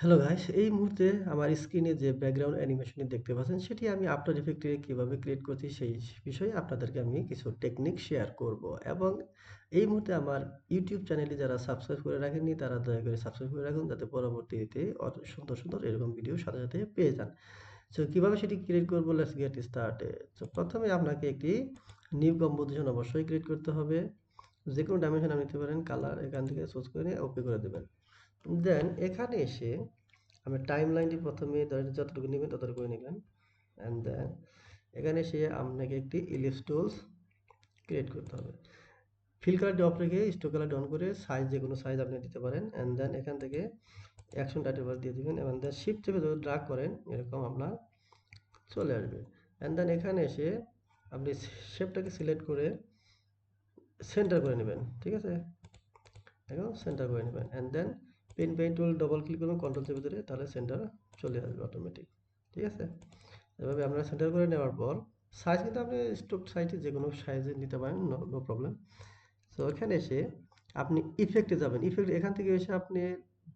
Hello guys, এই মুহূর্তে আমার স্ক্রিনে যে ব্যাকগ্রাউন্ড অ্যানিমেশনটি দেখতে পাচ্ছেন, সেটি আমি আফটার ইফেক্টে কীভাবে ক্রিয়েট করছি সেই বিষয়ে আপনাদেরকে আমি কিছু টেকনিক শেয়ার করব এবং এই মুহূর্তে আমার ইউটিউব চ্যানেলে যারা সাবস্ক্রাইব করে রাখেননি, তারা দয়া করে সাবস্ক্রাইব করে রাখুন, যাতে পরবর্তীতে অত সুন্দর সুন্দর এরকম ভিডিও সাথে সাথে পেয়ে যান। সো কীভাবে সেটি ক্রিয়েট করব? লেটস গেট স্টার্ট তো প্রথমে আপনাকে একটি নিউ কম্পোজিশন অবশ্যই ক্রিয়েট করতে হবে। যে কোনো ডাইমেনশন আপনি নিতে পারেন কালার এখান থেকে চুজ করে ওকে করে দেবেন। দেন এখানে এসে আমি টাইম লাইনটি প্রথমে যতটুকু নেবেন ততটুকু নেবেন অ্যান্ড দেন এখানে এসে আপনাকে একটি ইলিপস টুলস ক্রিয়েট করতে হবে। ফিল কালারটি অফ রেখে স্টোক কালার ডাউন করে সাইজ যে কোনো সাইজ আপনি দিতে পারেন। অ্যান্ড দেন এখান থেকে অ্যাকশন টাইটেল দিয়ে দিবেন এবং দেন শিফট চেপে যদি ড্রাগ করেন এরকম আপনার চলে আসবে। অ্যান্ড দেন এখানে এসে আপনি শেপটাকে সিলেক্ট করে সেন্টার করে নেবেন, ঠিক আছে? এখন সেন্টার করে নেবেন। And then pen pen tool double click করবেন কন্ট্রোল চেপে ধরে তাহলে সেন্টার চলে আসবে অটোমেটিক ঠিক আছে? এভাবে আপনারা সেন্টার করে নেওয়ার পর সাইজ কিন্তু আপনি স্টোক সাইজে যে কোনো সাইজে নিতে পারেন নো প্রবলেম সো এখানে এসে আপনি ইফেক্টে যাবেন। ইফেক্ট এখান থেকে এসে আপনি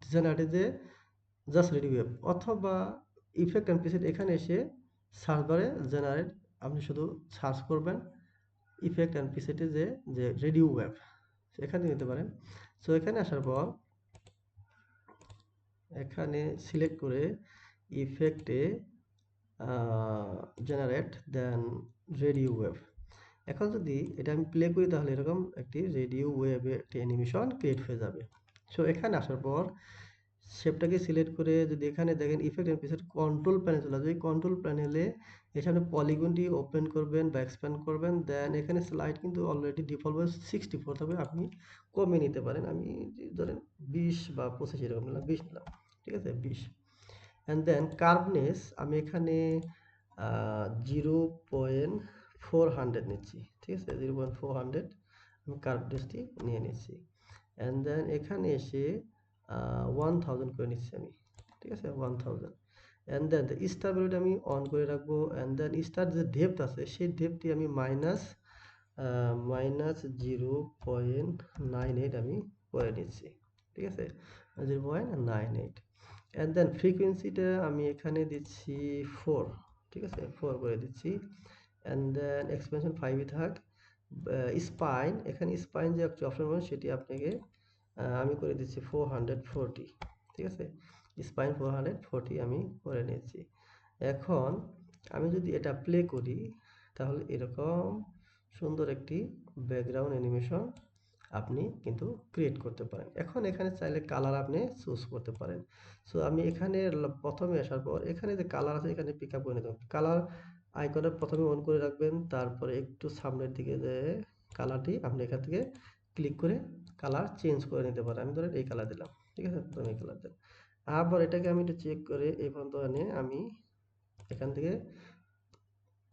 ডিজাইন আর্টে যে জাস্ট রেডি ওয়েব অথবা ইফেক্ট অ্যান্ড পিসেট এখানে এসে সার্চ বারে জেনারেট আপনি শুধু সার্চ করবেন ইফেক্ট অ্যান্ড পিসেটে যে যে রেডিও ওয়েব এখানে নিতে পারেন। সো এখানে আসার পর এখানে সিলেক্ট করে ইফেক্টে জেনারেট দেন রেডিও ওয়েব এখন যদি এটা আমি প্লে করি তাহলে এরকম একটি রেডিও ওয়েবে একটি অ্যানিমেশন ক্রিয়েট হয়ে যাবে। সো এখানে আসার পর শেপটাকে সিলেক্ট করে যদি এখানে দেখেন ইফেক্ট এন্ড পিসের কন্ট্রোল প্যানেল চলে আসবে। কন্ট্রোল প্যানেলে এখানে পলিগনটি ওপেন করবেন বা এক্সপ্যান্ড করবেন দেন এখানে স্লাইড কিন্তু অলরেডি ডিফল্ট সিক্সটি ফোর থাকবে আপনি কমিয়ে নিতে পারেন। আমি ধরেন বিশ বা পঁচিশ এরকম নিলাম, বিশ নিলাম। ঠিক আছে? বিশ। অ্যান্ড দেন কার্ভনেস আমি এখানে জিরো পয়েন্ট ফোর হান্ড্রেড নিচ্ছি। ঠিক আছে? জিরো পয়েন্ট ফোর হান্ড্রেড আমি কার্ভনেসটি নিয়ে নিচ্ছি। অ্যান্ড দেন এখানে এসে ওয়ান থাউজেন্ড করে নিচ্ছি আমি। ঠিক আছে? One thousand and then star ভ্যালুটা আমি অন করে রাখব। অ্যান্ড দেন স্টার যে ডেপথ আছে, সেই ডেপথটি আমি minus minus zero point nine eight আমি করে নিচ্ছি। ঠিক আছে? Zero point nine eight. And then ফ্রিকুয়েন্সিটা আমি এখানে দিচ্ছি ফোর ঠিক আছে? ফোর করে দিচ্ছি। অ্যান্ড দেন এক্সপেনশন ফাইভই থাক। স্পাইন এখানে স্পাইন যে অপশন পাবেন সেটি আপনাকে আমি করে দিচ্ছি ফোর হান্ড্রেড ফোরটি ঠিক আছে? স্পাইন ফোর হান্ড্রেড ফোরটি আমি করে নিয়েছি। এখন আমি যদি এটা প্লে করি, তাহলে এরকম সুন্দর একটি ব্যাকগ্রাউন্ড অ্যানিমেশন আপনি কিন্তু ক্রিয়েট করতে পারেন। এখন এখানে চাইলে কালার আপনি চুজ করতে পারেন। সো আমি এখানে প্রথমে আসার পর এখানে যে কালার আছে এখানে পিক আপ করে নিতে কালার আইকনে প্রথমে অন করে রাখবেন, তারপরে একটু সামনের দিকে যে কালারটি আপনি এখান থেকে ক্লিক করে কালার চেঞ্জ করে নিতে পারেন। আমি ধরেন এই কালার দিলাম, ঠিক আছে? প্রথমে এই কালার দিলাম। আবার এটাকে আমি একটু চেক করে এই পর্যন্ত আমি এখান থেকে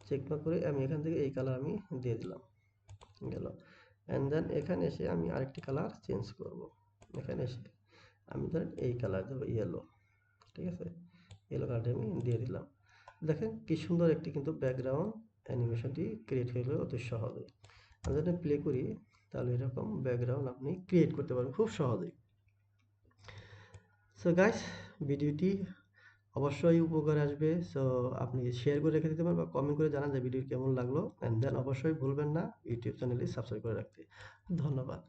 চেক করে আমি এখান থেকে এই কালার আমি দিয়ে দিলাম। গেল। অ্যান্ড দেন এখানে এসে আমি আরেকটি কালার চেঞ্জ করব। এখানে এসে আমি ধরেন এই কালার দেবো ইয়েলো ঠিক আছে? ইয়েলো কালারটা আমি দিয়ে দিলাম। দেখেন কি সুন্দর একটি কিন্তু ব্যাকগ্রাউন্ড অ্যানিমেশনটি ক্রিয়েট হয়ে গেলে, অতি সহজে আমি যদি প্লে করি, তাহলে এরকম ব্যাকগ্রাউন্ড আপনি ক্রিয়েট করতে পারেন খুব সহজেই। সো গাইস ভিডিওটি অবশ্যই উপকার আসবে। সো আপনি শেয়ার করে রেখে দিতে পারেন বা কমেন্ট করে জানান যে ভিডিও কেমন লাগল। অ্যান্ড দেন অবশ্যই ভুলবেন না, ইউটিউব চ্যানেলে সাবস্ক্রাইব করে রাখতে। ধন্যবাদ।